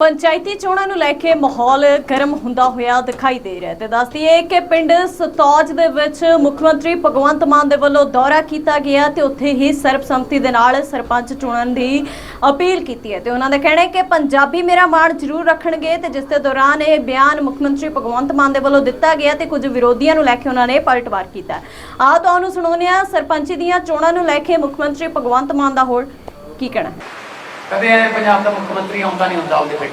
ਪੰਚਾਇਤੀ ਚੋਣਾਂ ਨੂੰ ਲੈ ਕੇ ਮਾਹੌਲ ਗਰਮ ਹੁੰਦਾ ਹੋਇਆ ਦਿਖਾਈ ਦੇ ਰਿਹਾ ਹੈ ਤੇ ਦੱਸ ਦਈਏ ਕਿ ਪਿੰਡ ਸਤੌਜ ਦੇ ਵਿੱਚ ਮੁੱਖ ਮੰਤਰੀ ਭਗਵੰਤ ਮਾਨ ਦੇ ਵੱਲੋਂ ਦੌਰਾ ਕੀਤਾ ਗਿਆ ਤੇ ਉੱਥੇ ਹੀ ਸਰਬਸੰਮਤੀ ਦੇ ਨਾਲ ਸਰਪੰਚ ਚੁਣਨ ਦੀ ਅਪੀਲ ਕੀਤੀ ਹੈ ਤੇ ਉਹਨਾਂ ਦਾ ਕਹਿਣਾ ਹੈ ਕਿ ਪੰਜਾਬੀ ਮੇਰਾ ਮਾਣ ਜ਼ਰੂਰ ਰੱਖਣਗੇ ਤੇ ਜਿਸ ਦੇ ਦੌਰਾਨ ਇਹ ਬਿਆਨ ਮੁੱਖ ਮੰਤਰੀ ਭਗਵੰਤ ਮਾਨ ਦੇ ਵੱਲੋਂ ਦਿੱਤਾ ਗਿਆ ਤੇ ਕੁਝ ਵਿਰੋਧੀਆਂ ਨੂੰ ਲੈ ਕੇ ਉਹਨਾਂ ਨੇ ਪਲਟਵਾਰ ਕੀਤਾ ਆਹ ਤੁਹਾਨੂੰ ਸੁਣਾਉਂਦੇ ਹਾਂ ਸਰਪੰਚੀ ਦੀਆਂ ਚੋਣਾਂ ਨੂੰ ਲੈ ਕੇ ਮੁੱਖ ਮੰਤਰੀ ਭਗਵੰਤ ਮਾਨ ਦਾ ਹੋਰ ਕੀ ਕਹਿਣਾ ਹੈ? ਕਦੇ ਐ ਪੰਜਾਬ ਦਾ ਮੁੱਖ ਮੰਤਰੀ ਆਉਂਦਾ ਨਹੀਂ ਹੁੰਦਾ ਉਹਦੇ ਪਿੰਡ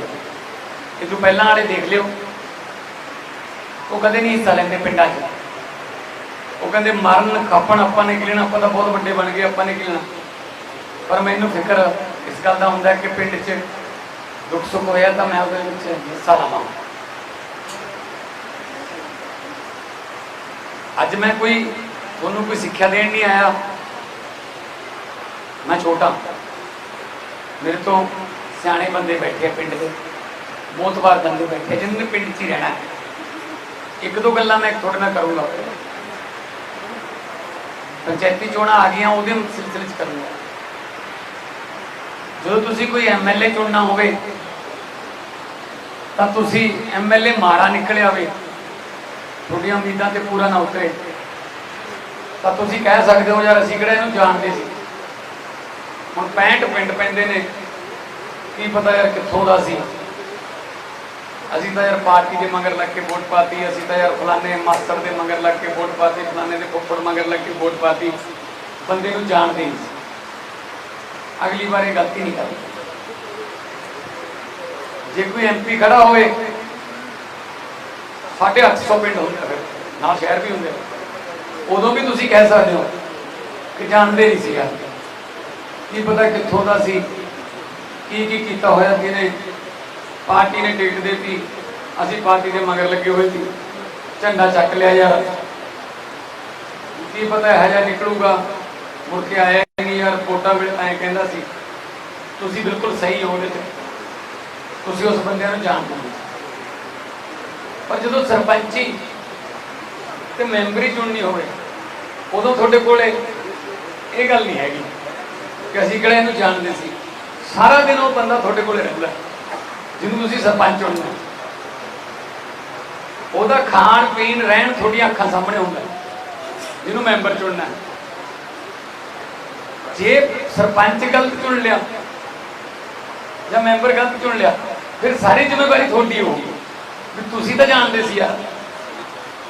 ਇਹ ਤੋਂ ਪਹਿਲਾਂ ਵਾਲੇ ਦੇਖ ਲਿਓ। ਉਹ ਕਦੇ ਨਹੀਂ ਹਿੱਸਾ ਲੈਂਦੇ ਪਿੰਡਾਂ 'ਚ। ਉਹ ਕਹਿੰਦੇ ਮਰਨ, ਖੱਪਣ, ਆਪਾਂ ਨੇ ਕੀ ਲੈਣਾ ਆਪਾਂ ਤਾਂ ਬਹੁਤ ਵੱਡੇ ਬਣ ਗਏ, ਆਪਾਂ ਨੇ। ਕੀ ਲੈਣਾ ਪਰ ਮੈਨੂੰ ਫਿਕਰ ਇਸ ਗੱਲ ਦਾ ਹੁੰਦਾ ਕਿ ਪਿੰਡ 'ਚ ਦੁੱਖ ਸੁੱਖ ਹੋਇਆ ਤਾਂ ਮੈਂ ਉਹਦੇ ਵਿੱਚ ਹਿੱਸਾ ਲਵਾਂ। ਅੱਜ ਮੈਂ ਕੋਈ, ਤੁਹਾਨੂੰ ਕੋਈ ਸਿੱਖਿਆ ਦੇਣ ਨਹੀਂ ਆਇਆ। ਮੈਂ ਛੋਟਾ। ਮੇਰੇ ਤੋਂ ਸਿਆਣੇ ਬੰਦੇ ਬੈਠੇ ਆ ਪਿੰਡ ਦੇ ਮੋਤਬਾਰ ਬੰਦੇ ਬੈਠੇ ਆ, ਜਿਨ੍ਹਾਂ ਨੇ ਪਿੰਡ 'ਚ ਹੀ ਰਹਿਣਾ। ਇੱਕ ਦੋ ਗੱਲਾਂ ਮੈਂ ਤੁਹਾਡੇ ਨਾਲ ਕਰੂੰਗਾ। ਪੰਚਾਇਤੀ ਚੋਣਾਂ ਆ ਗਈਆਂ ਉਹਦੇ ਸਿਲਸਿਲੇ 'ਚ ਕਰੂੰਗਾ। ਜਦੋਂ ਤੁਸੀਂ ਕੋਈ ਐਮਐਲਏ ਚੁਣਨਾ ਹੋਵੇ ਤਾਂ ਤੁਸੀਂ ਐਮਐਲਏ ਮਾੜਾ ਨਿਕਲਿਆ ਹੋਵੇ ਤੁਹਾਡੀਆਂ ਉਮੀਦਾਂ ਤੇ ਪੂਰਾ ਨਾ ਉਤਰੇ। ਤਾਂ ਤੁਸੀਂ ਕਹਿ ਸਕਦੇ ਹੋ ਯਾਰ ਅਸੀਂ ਕਿਹੜਾ ਇਹਨੂੰ ਜਾਣਦੇ ਸੀ? ਹੁਣ 65 ਪਿੰਡ ਪੈਂਦੇ ਨੇ, ਕੀ ਪਤਾ ਯਾਰ ਕਿੱਥੋਂ ਦਾ ਸੀ। ਅਸੀਂ ਤਾਂ ਯਾਰ ਪਾਰਟੀ ਦੇ ਮਗਰ ਲੱਗ ਕੇ ਵੋਟ ਪਾਤੀ, ਅਸੀਂ ਤਾਂ ਯਾਰ ਫਲਾਣੇ ਮਾਸਟਰ ਦੇ ਮਗਰ ਲੱਗ ਕੇ ਵੋਟ ਪਾਤੀ, ਫਲਾਣੇ ਦੇ ਫੁੱਫੜ ਮਗਰ ਲੱਗ ਕੇ ਵੋਟ ਪਾਤੀ। ਬੰਦੇ ਨੂੰ ਜਾਣਦੇ ਨਹੀਂ ਸੀ। ਅਗਲੀ ਵਾਰ ਇਹ ਗਲਤੀ ਨਹੀਂ ਕਰਨੀ। ਜੇ ਕੋਈ ਐਮਪੀ ਖੜਾ ਹੋਵੇ 850 ਪਿੰਡ ਹੁੰਦੇ ਫਿਰ, ਨਾਲ ਸ਼ਹਿਰ ਵੀ ਹੁੰਦੇ ਉਦੋਂ ਵੀ ਤੁਸੀਂ ਕਹਿ ਸਕਦੇ ਹੋ ਕਿ ਜਾਣਦੇ ਨਹੀਂ ਸੀ ਯਾਰ। ਕੀ ਪਤਾ ਕਿੱਥੋਂ ਦਾ ਸੀ? ਕੀ ਕੀ ਕੀਤਾ ਹੋਇਆ ਸੀ ਇਹਨੇ? ਪਾਰਟੀ ਨੇ ਟਿਕਟ ਦਿੱਤੀ। ਅਸੀਂ ਪਾਰਟੀ ਦੇ ਮਗਰ ਲੱਗੇ ਹੋਏ ਸੀ। ਝੰਡਾ ਚੱਕ ਲਿਆ ਯਾਰ। ਕੀ ਪਤਾ ਇਹ ਜਿਹਾ ਨਿਕਲੂਗਾ? ਮੁੜ ਕੇ ਆਇਆ ਨਹੀਂ ਯਾਰ। ਵੋਟਾਂ ਵੇਲੇ ਐਂ ਕਹਿੰਦਾ ਸੀ, ਤੁਸੀਂ ਬਿਲਕੁਲ ਸਹੀ ਹੋ ਉਹਦੇ ਤੇ। ਤੁਸੀਂ ਉਸ ਬੰਦਿਆਂ ਨੂੰ ਜਾਣਦੇ ਹੋ। ਪਰ ਜਦੋਂ ਸਰਪੰਚੀ ਤੇ ਮੈਂਬਰੀ ਚੁਣਨੀ ਹੋਵੇ, ਉਦੋਂ ਤੁਹਾਡੇ ਕੋਲੇ ਇਹ ਗੱਲ ਨਹੀਂ ਹੈਗੀ। ਕਿ ਅਸੀਂ ਕਿਹੜਾ ਇਹਨੂੰ ਜਾਣਦੇ ਸੀ? ਸਾਰਾ ਦਿਨ ਉਹ ਬੰਦਾ ਤੁਹਾਡੇ ਕੋਲੇ ਰਹਿੰਦਾ, ਜਿਹਨੂੰ ਤੁਸੀਂ ਸਰਪੰਚ ਚੁਣਨਾ ਉਹਦਾ ਖਾਣ ਪੀਣ, ਰਹਿਣ ਤੁਹਾਡੀਆਂ ਅੱਖਾਂ ਸਾਹਮਣੇ ਹੁੰਦਾ, ਜਿਹਨੂੰ ਮੈਂਬਰ ਚੁਣਨਾ ਜੇ ਸਰਪੰਚ ਗਲਤ ਚੁਣ ਲਿਆ ਜਾਂ ਮੈਂਬਰ ਗਲਤ ਚੁਣ ਲਿਆ, ਫਿਰ ਸਾਰੀ ਜ਼ਿੰਮੇਵਾਰੀ ਤੁਹਾਡੀ ਹੋਊਗੀ। ਵੀ ਤੁਸੀਂ ਤਾਂ ਜਾਣਦੇ ਸੀ ਯਾਰ।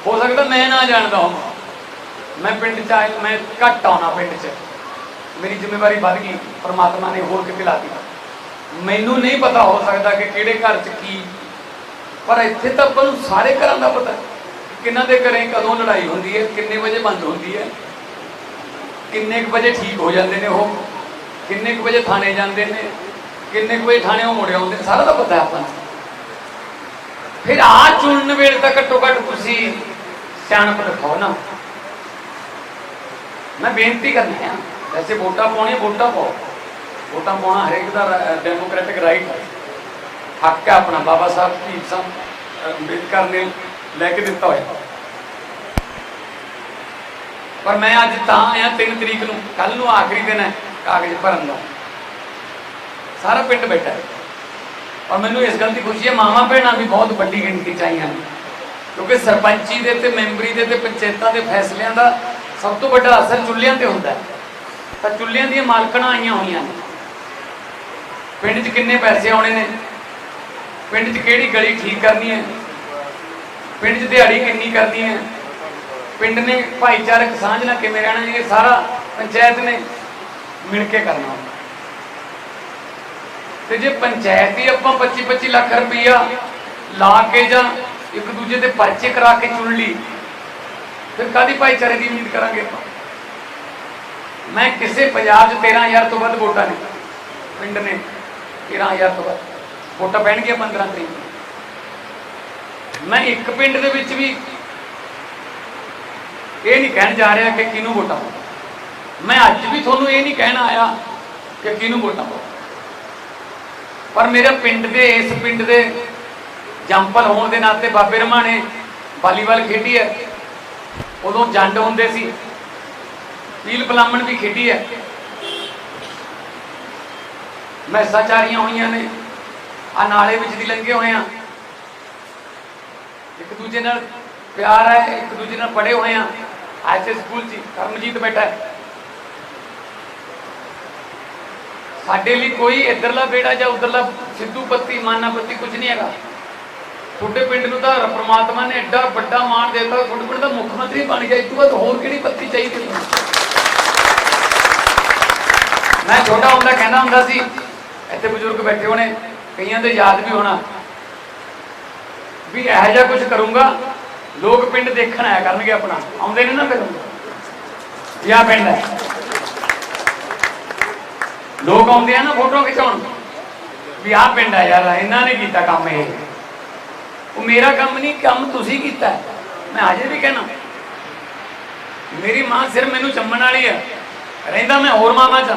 ਹੋ ਸਕਦਾ ਮੈਂ ਨਾ ਜਾਣਦਾ ਹਾਂ ਮੈਂ ਪਿੰਡ ਚ ਆਇਆ, ਮੈਂ ਘੱਟ ਆਉਣਾ ਪਿੰਡ ਚ। ਮੇਰੀ ਜ਼ਿੰਮੇਵਾਰੀ ਵੱਧ ਗਈ, ਪਰਮਾਤਮਾ ਨੇ ਹੋਰ ਕਿਤੇ ਲਾ ਦਿੱਤੀ ਮੈਨੂੰ ਨਹੀਂ ਪਤਾ ਹੋ ਸਕਦਾ ਕਿ ਕਿਹੜੇ ਘਰ ਚ ਕੀ। ਪਰ ਇੱਥੇ ਤਾਂ ਆਪਾਂ ਨੂੰ ਸਾਰੇ ਘਰਾਂ ਦਾ ਪਤਾ ਹੈ ਕਿਹਨਾਂ ਦੇ ਘਰੇ ਕਦੋਂ ਲੜਾਈ ਹੁੰਦੀ ਹੈ, ਕਿੰਨੇ ਵਜੇ ਬੰਦ ਹੁੰਦੀ ਹੈ, ਕਿੰਨੇ ਕੁ ਵਜੇ ਠੀਕ ਹੋ ਜਾਂਦੇ ਨੇ ਉਹ, ਕਿੰਨੇ ਕੁ ਵਜੇ ਥਾਣੇ ਜਾਂਦੇ ਨੇ, ਕਿੰਨੇ ਕੁ ਵਜੇ ਥਾਣੇ ਉਹ ਮੁੜ ਆਉਂਦੇ ਨੇ, ਸਾਰਾ ਤਾਂ ਪਤਾ ਆਪਾਂ ਨੂੰ। ਫਿਰ ਆ ਚੁਣਨ ਵੇਲੇ ਤਾਂ ਘੱਟੋ ਘੱਟ ਤੁਸੀਂ ਸਿਆਣਪ ਦਿਖਾਓ ਨਾ। ਮੈਂ ਬੇਨਤੀ ਕਰਨੀ ਆ ਵੈਸੇ ਵੋਟਾਂ ਪਾਉਣੀਆਂ, ਵੋਟਾਂ ਪਾਓ। ਵੋਟਾਂ ਪਾਉਣਾ ਹਰੇਕ ਦਾ ਡੈਮੋਕ੍ਰੈਟਿਕ ਰਾਈਟ ਹੈ। ਹੱਕ ਹੈ ਆਪਣਾ, ਬਾਬਾ ਸਾਹਿਬ ਕੀ ਸਿੰਘ ਅੰਬੇਦਕਰ ਨੇ ਲੈ ਕੇ ਦਿੱਤਾ ਹੋਇਆ। ਪਰ ਮੈਂ ਅੱਜ ਤਾਂ ਆਇਆ 3 ਤਰੀਕ ਨੂੰ ਕੱਲ ਨੂੰ ਆਖਰੀ ਦਿਨ ਹੈ, ਕਾਗਜ਼ ਭਰਨ ਦਾ। ਸਾਰਾ ਪਿੰਡ ਬੈਠਾ ਹੈ। ਔਰ ਮੈਨੂੰ ਇਸ ਗੱਲ ਦੀ ਖੁਸ਼ੀ ਹੈ, ਮਾਵਾਂ ਭੈਣਾਂ ਵੀ ਬਹੁਤ ਵੱਡੀ ਗਿਣਤੀ ਚ ਆਈਆਂ ਨੇ। ਕਿਉਂਕਿ ਸਰਪੰਚੀ ਦੇ ਤੇ ਮੈਂਬਰੀ ਦੇ ਤੇ ਪੰਚਾਇਤਾਂ ਦੇ ਫੈਸਲਿਆਂ ਦਾ ਸਭ ਤੋਂ ਵੱਡਾ ਅਸਰ ਚੁੱਲ੍ਹਿਆਂ ਤੇ ਹੁੰਦਾ ਹੈ। ਤਾਂ ਚੁੱਲ੍ਹਿਆਂ ਦੀਆਂ ਮਾਲਕਣਾਂ ਆਈਆਂ ਹੋਈਆਂ ਨੇ। ਪਿੰਡ 'ਚ ਕਿੰਨੇ ਪੈਸੇ ਆਉਣੇ ਨੇ? ਪਿੰਡ 'ਚ ਕਿਹੜੀ ਗਲੀ ਠੀਕ ਕਰਨੀ ਹੈ? ਪਿੰਡ 'ਚ ਦਿਹਾੜੀ ਕਿੰਨੀ ਕਰਨੀ ਹੈ? ਪਿੰਡ ਨੇ ਭਾਈਚਾਰਕ ਸਾਂਝ ਨਾਲ ਕਿਵੇਂ ਰਹਿਣਾ ਇਹ ਸਾਰਾ ਪੰਚਾਇਤ ਨੇ ਮਿਲ ਕੇ ਕਰਨਾ। ਹੁੰਦਾ ਤੇ ਜੇ ਪੰਚਾਇਤ ਹੀ ਆਪਾਂ 25 25 ਲੱਖ ਰੁਪਈਆ ਲਾ ਕੇ ਜਾਂ ਇੱਕ ਦੂਜੇ ਦੇ ਪਰਚੇ ਕਰਾ ਕੇ ਚੁਣ ਲਈ, ਫਿਰ ਕਾਦੀ ਭਾਈਚਾਰੇ ਦੀ ਉਮੀਦ ਕਰਾਂਗੇ ਆਪਾਂ? ਮੈਂ ਕਿਸੇ ਪੰਜਾਬ 'ਚ 13000 ਤੋਂ ਵੱਧ ਵੋਟਾਂ ਨੇ ਪਿੰਡ ਨੇ 13000 ਤੋਂ ਵੱਧ। ਵੋਟਾਂ ਪੈਣਗੀਆਂ 15 ਤਰੀਕ ਨੂੰ। ਮੈਂ ਇੱਕ ਪਿੰਡ ਦੇ ਵਿੱਚ ਵੀ ਇਹ ਨਹੀਂ ਕਹਿਣ ਜਾ ਰਿਹਾ ਕਿ ਕਿਹਨੂੰ ਵੋਟਾਂ ਪਾਓ। ਮੈਂ ਅੱਜ ਵੀ ਤੁਹਾਨੂੰ ਇਹ ਨਹੀਂ ਕਹਿਣ ਆਇਆ ਕਿ ਕਿਹਨੂੰ ਵੋਟਾਂ ਪਾਓ। ਪਰ ਮੇਰੇ ਪਿੰਡ ਦੇ, ਇਸ ਪਿੰਡ ਦੇ ਜੰਪਲ ਹੋਣ ਦੇ ਨਾਤੇ ਬਾਬੇ ਰਮਾ ਨੇ ਵਾਲੀਬਾਲ ਖੇਡੀ ਹੈ। ਉਦੋਂ ਜੰਡ ਹੁੰਦੇ ਸੀ। ਪੀਲ ਪਲਾਮਣ ਵੀ ਖੇਡੀ ਹੈ। ਮੈਸਾਂ ਚਾਰੀਆਂ ਹੋਈਆਂ ਨੇ। ਆ ਨਾਲੇ ਵਿੱਚ ਦੀ ਲੰਘੇ ਹੋਏ ਆ ਇੱਕ ਦੂਜੇ ਨਾਲ ਪਿਆਰ ਹੈ, ਇੱਕ ਦੂਜੇ ਨਾਲ ਪੜੇ ਹੋਏ ਆ ਐਸੇ ਸਕੂਲ 'ਚ ਕਰਮਜੀਤ ਬੈਠਾ ਹੈ। ਸਾਡੇ ਲਈ ਕੋਈ ਇੱਧਰਲਾ ਬੇੜਾ ਜਾਂ ਉਧਰਲਾ ਸਿੱਧੂ ਪੱਤੀ, ਮਾਨਾ ਪੱਤੀ ਕੁਝ ਨਹੀਂ ਹੈਗਾ। ਤੁਹਾਡੇ ਪਿੰਡ ਨੂੰ ਤਾਂ ਪ੍ਰਮਾਤਮਾ ਨੇ ਐਡਾ ਵੱਡਾ ਮਾਣ ਦਿੱਤਾ, ਤੁਹਾਡੇ ਪਿੰਡ ਦਾ ਮੁੱਖ ਮੰਤਰੀ ਬਣ ਗਿਆ। ਇਸ ਤੋਂ ਬਾਅਦ ਹੋਰ ਕਿਹੜੀ ਪੱਤੀ ਚਾਹੀਦੀ? ਤੁਹਾਨੂੰ ਮੈਂ ਛੋਟਾ ਹੁੰਦਾ ਕਹਿੰਦਾ ਹੁੰਦਾ ਸੀ। ਇੱਥੇ ਬਜ਼ੁਰਗ ਬੈਠੇ ਹੋਣੇ, ਕਈਆਂ ਦੇ ਯਾਦ ਵੀ ਹੋਣਾ। ਵੀ ਇਹੋ ਜਿਹਾ ਕੁਝ ਕਰੂੰਗਾ, ਲੋਕ ਪਿੰਡ ਦੇਖਣ ਆਇਆ ਕਰਨਗੇ ਆਪਣਾ। ਆਉਂਦੇ ਨੇ ਨਾ ਫਿਰ। ਵੀ ਆਹ ਪਿੰਡ ਹੈ। ਲੋਕ ਆਉਂਦੇ ਆ ਨਾ ਫੋਟੋ ਖਿਚਾਉਣ। ਵੀ ਆਹ ਪਿੰਡ ਆ ਯਾਰ, ਇਹਨਾਂ ਨੇ ਕੀਤਾ ਕੰਮ ਇਹ। ਉਹ ਮੇਰਾ ਕੰਮ ਨਹੀਂ, ਕੰਮ ਤੁਸੀਂ ਕੀਤਾ ਮੈਂ ਅਜੇ ਵੀ ਕਹਿਣਾ। ਮੇਰੀ ਮਾਂ ਸਿਰ ਮੈਨੂੰ ਚੰਮਣ ਵਾਲੀ ਹੈ। ਰਹਿੰਦਾ ਮੈਂ ਹੋਰ ਮਾਮਾ ਚ।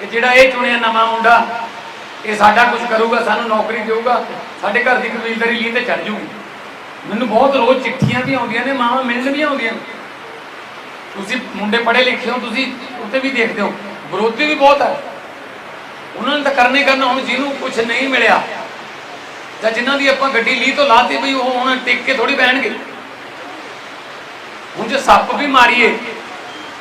ਕਿ ਜਿਹੜਾ ਇਹ ਚੁਣਿਆ ਨਵਾਂ ਮੁੰਡਾ, ਇਹ ਸਾਡਾ ਕੁਝ ਕਰੂਗਾ, ਸਾਨੂੰ ਨੌਕਰੀ ਦੇਊਗਾ, ਸਾਡੇ ਘਰ ਦੀ ਕਬੀਲਦਾਰੀ ਲਈ ਤੇ ਚੜ ਜੂਗੀ। ਮੈਨੂੰ ਬਹੁਤ ਰੋਜ਼ ਚਿੱਠੀਆਂ ਵੀ ਆਉਂਦੀਆਂ ਨੇ, ਮਾਵਾਂ ਮਿਲਣ ਵੀ ਆਉਂਦੀਆਂ ਨੇ। ਤੁਸੀਂ ਮੁੰਡੇ ਪੜ੍ਹੇ ਲਿਖੇ ਹੋ, ਤੁਸੀਂ ਉੱਤੇ ਵੀ ਦੇਖਦੇ ਹੋ, ਵਿਰੋਧੀ ਵੀ ਬਹੁਤ ਹੈ ਉਹਨਾਂ ਨੇ ਤਾਂ ਕਰਨੇ ਕਰਨਾ, ਹੁਣ ਜਿਹਨੂੰ ਕੁਝ ਨਹੀਂ ਮਿਲਿਆ, ਜਾਂ ਜਿਨ੍ਹਾਂ ਦੀ ਆਪਾਂ ਗੱਡੀ ਲੀ ਤੋਂ ਲਾਤੀ ਵੀ ਉਹ ਹੁਣ ਟਿਕ ਕੇ ਥੋੜੀ ਬਹਿਣਗੇ। ਹੁਣ ਜੇ ਸੱਪ ਵੀ ਮਾਰੀਏ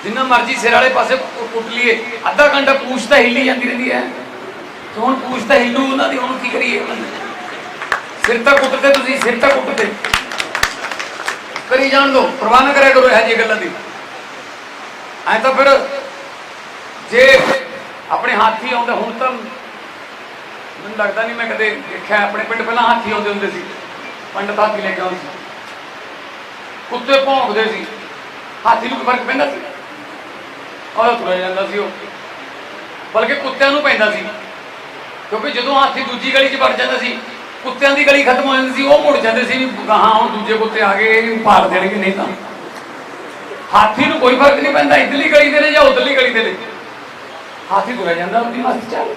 ਜਿੰਨਾ ਮਰਜ਼ੀ ਸਿਰ ਵਾਲੇ ਪਾਸੇ ਕੁੱਟ ਲਈਏ। ਅੱਧਾ ਘੰਟਾ ਪੂਛ ਤਾਂ ਹਿੱਲੀ ਜਾਂਦੀ ਰਹਿੰਦੀ ਹੈ। ਤੇ ਹੁਣ ਪੂਛ ਤਾਂ ਹਿੱਲੂ ਉਹਨਾਂ ਦੀ, ਹੁਣ ਕੀ ਕਰੀਏ? ਸਿਰ ਤਾਂ ਕੁੱਟਦੇ ਤੁਸੀਂ, ਸਿਰ ਤਾਂ ਕੁੱਟਦੇ। ਕਰੀ ਜਾਣ ਦੋ ਪਰਵਾਹ ਨਾ ਕਰਿਆ ਕਰੋ ਇਹ ਜਿਹੀਆਂ ਗੱਲਾਂ ਦੀ। ਐ ਤਾਂ ਫਿਰ ਜੇ ਆਪਣੇ ਹਾਥੀ ਆਉਂਦੇ, ਹੁਣ ਤਾਂ ਮੈਨੂੰ ਲੱਗਦਾ ਨਹੀਂ ਮੈਂ ਕਦੇ ਦੇਖਿਆ ਆਪਣੇ ਪਿੰਡ ਪਹਿਲਾਂ ਹਾਥੀ ਆਉਂਦੇ ਹੁੰਦੇ ਸੀ। ਪੰਡਤ ਹਾਥੀ ਲੈ ਕੇ ਆਉਂਦੇ ਸੀ। ਕੁੱਤੇ ਭੌਂਕਦੇ ਸੀ। ਹਾਥੀ ਨੂੰ ਫ਼ਰਕ ਪੈਂਦਾ ਸੀ? ਉਹ ਤੁਰਿਆ ਜਾਂਦਾ ਸੀ ਉਹ। ਬਲਕਿ ਕੁੱਤਿਆਂ ਨੂੰ ਪੈਂਦਾ ਸੀ। ਕਿਉਂਕਿ ਜਦੋਂ ਹਾਥੀ ਦੂਜੀ ਗਲੀ 'ਚ ਵੜ ਜਾਂਦਾ ਸੀ, ਕੁੱਤਿਆਂ ਦੀ ਗਲੀ ਖਤਮ ਹੋ ਜਾਂਦੀ ਸੀ, ਉਹ ਮੁੜ ਜਾਂਦੇ ਸੀ ਵੀ ਗਾਹਾਂ ਹੁਣ ਦੂਜੇ ਕੁੱਤੇ ਆ ਗਏ ਇਹਨੂੰ ਪਾੜ ਦੇਣਗੇ, ਨਹੀਂ ਤਾਂ। ਹਾਥੀ ਨੂੰ ਕੋਈ ਫ਼ਰਕ ਨਹੀਂ ਪੈਂਦਾ, ਇਧਰਲੀ ਗਲੀ ਦੇ ਨੇ ਜਾਂ ਉਧਰਲੀ ਗਲੀ ਦੇ ਨੇ। ਹਾਥੀ ਤੁਰਿਆ ਜਾਂਦਾ ਉਹਦੀ ਮਸਤ ਚੱਲ।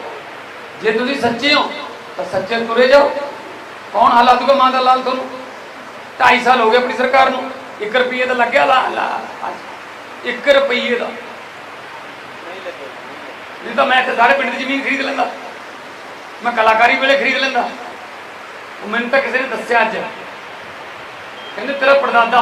ਜੇ ਤੁਸੀਂ ਸੱਚੇ ਹੋ, ਤਾਂ ਸੱਚੇ ਤੁਰੇ ਜਾਓ। ਕੌਣ ਹਾਲਾਤ ਕੋ ਮਾਂ ਦਾ ਲਾਲ ਤੁਹਾਨੂੰ? 2.5 ਸਾਲ ਹੋ ਗਏ ਆਪਣੀ ਸਰਕਾਰ ਨੂੰ। 1 ਰੁਪਏ ਦਾ ਲੱਗਿਆ ਲਾ ਲਾ 1 ਰੁਪਏ ਦਾ। ਨਹੀਂ ਤਾਂ ਮੈਂ ਇੱਥੇ ਸਾਰੇ ਪਿੰਡ ਦੀ ਜ਼ਮੀਨ ਖਰੀਦ ਲੈਂਦਾ। ਮੈਂ ਕਲਾਕਾਰੀ ਵੇਲੇ ਖਰੀਦ ਲੈਂਦਾ। ਉਹ ਮੈਨੂੰ ਤਾਂ ਕਿਸੇ ਨੇ ਦੱਸਿਆ ਅੱਜ। ਕਹਿੰਦੇ ਤੇਰਾ ਪੜਦਾਦਾ